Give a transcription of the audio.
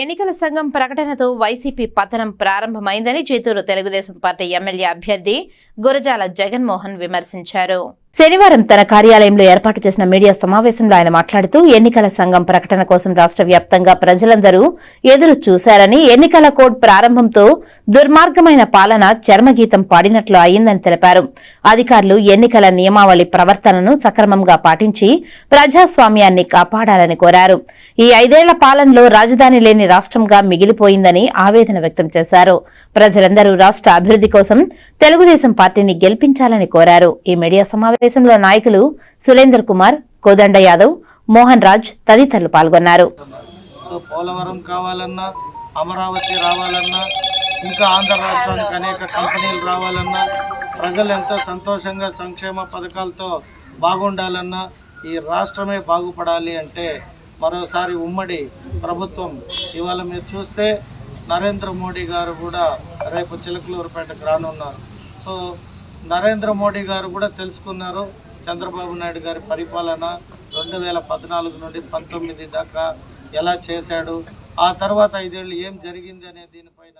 ఎన్నికల సంఘం ప్రకటనతో వైసీపీ పతనం ప్రారంభమైందని చిత్తూరు తెలుగుదేశం పార్టీ ఎమ్మెల్యే అభ్యర్థి గురజాల జగన్మోహన్ విమర్శించారు. శనివారం తన కార్యాలయంలో ఏర్పాటు చేసిన మీడియా సమావేశంలో ఆయన మాట్లాడుతూ ఎన్నికల సంఘం ప్రకటన కోసం రాష్ట్ర వ్యాప్తంగా ప్రజలందరూ ఎదురు చూశారని ఎన్నికల కోడ్ ప్రారంభంతో దుర్మార్గమైన పాలన చర్మగీతం పాడినట్లు అయిందని తెలిపారు. అధికారులు ఎన్నికల నియమావళి ప్రవర్తనను సక్రమంగా పాటించి ప్రజాస్వామ్యాన్ని కాపాడాలని కోరారు. ఈ ఐదేళ్ళ పాలనలో రాజధాని లేని రాష్ట్రంగా మిగిలిపోయిందని ఆవేదన వ్యక్తం చేశారు. ప్రజలందరూ రాష్ట్ర అభివృద్ధి కోసం తెలుగుదేశం పార్టీని గెలిపించాలని కోరారు. ఈ మీడియా సమావేశంలో నాయకులు సురేందర్ కుమార్ కోదండ యాదవ్ మోహన్ రాజ్ తదితరులు పాల్గొన్నారు. సో పోలవరం కావాలన్నా అమరావతి రావాలన్నా ఇంకా ఆంధ్ర రాష్ట్రానికి అనేక కంపెనీలు రావాలన్నా ప్రజలు ఎంతో సంతోషంగా సంక్షేమ పథకాలతో బాగుండాలన్నా ఈ రాష్ట్రమే బాగుపడాలి అంటే మరోసారి ఉమ్మడి ప్రభుత్వం ఇవాళ మీరు చూస్తే నరేంద్ర మోడీ గారు కూడా రేపు చిలకలూరుపేటకు రానున్నారు. సో నరేంద్ర మోడీ గారు కూడా తెలుసుకున్నారు. చంద్రబాబు నాయుడు గారి పరిపాలన రెండు వేల పద్నాలుగు నుండి పంతొమ్మిది దాకా ఎలా చేశాడు. ఆ తర్వాత ఐదేళ్ళు ఏం జరిగింది అనే దీనిపైన